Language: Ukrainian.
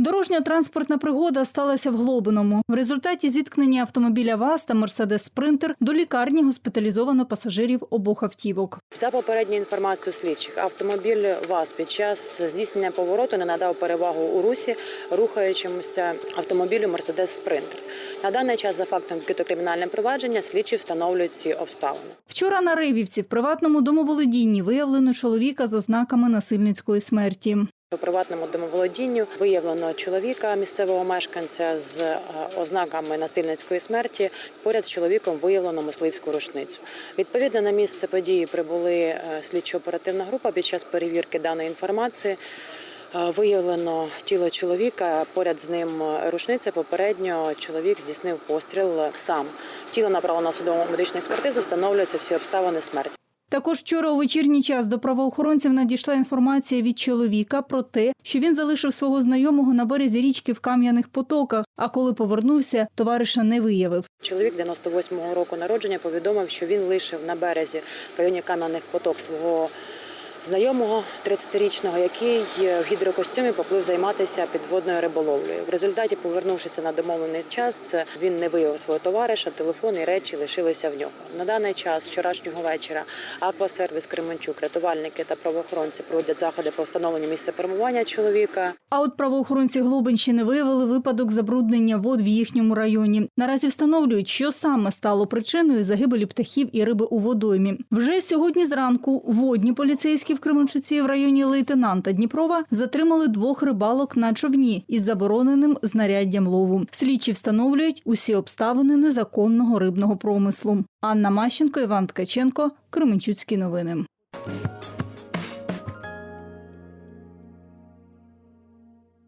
Дорожньо-транспортна пригода сталася в Глобиному. В результаті зіткнення автомобіля ВАЗ та Мерседес Спринтер до лікарні госпіталізовано пасажирів обох автівок. За попередньою інформацією слідчих, автомобіль ВАЗ під час здійснення повороту не надав перевагу у русі рухаючомуся автомобілю Мерседес Спринтер. На даний час за фактом відкрито кримінальне провадження слідчі встановлюють ці обставини. Вчора на Ривівці в приватному домоволодінні виявлено чоловіка з ознаками насильницької смерті. У приватному домоволодінню виявлено чоловіка місцевого мешканця з е, ознаками насильницької смерті. Поряд з чоловіком виявлено мисливську рушницю. Відповідно на місце події прибули е, слідчо-оперативна група. Під час перевірки даної інформації е, виявлено тіло чоловіка. Поряд з ним рушниця. Попередньо чоловік здійснив постріл сам. Тіло направлено на судову медичну експертизу. Встановлюються всі обставини смерті. Також вчора у вечірній час до правоохоронців надійшла інформація від чоловіка про те, що він залишив свого знайомого на березі річки в Кам'яних Потоках. А коли повернувся, товариша не виявив. Чоловік 98-го року народження повідомив, що він лишив на березі в районі Кам'яних поток свого знайомого 30-річного, який в гідрокостюмі поплив займатися підводною риболовлею. В результаті, повернувшися на домовлений час, він не виявив свого товариша, телефон і речі лишилися в нього. На даний час, вчорашнього вечора, Аквасервіс Кременчук, рятувальники та правоохоронці проводять заходи по встановленню місця перебування чоловіка. А от правоохоронці Глобинщини виявили випадок забруднення вод в їхньому районі. Наразі встановлюють, що саме стало причиною загибелі птахів і риби у водоймі. Вже сьогодні зранку водні поліцейські в Кременчуці в районі лейтенанта Дніпрова затримали двох рибалок на човні із забороненим знаряддям лову. Слідчі встановлюють усі обставини незаконного рибного промислу. Анна Мащенко, Іван Ткаченко, Кременчуцькі новини.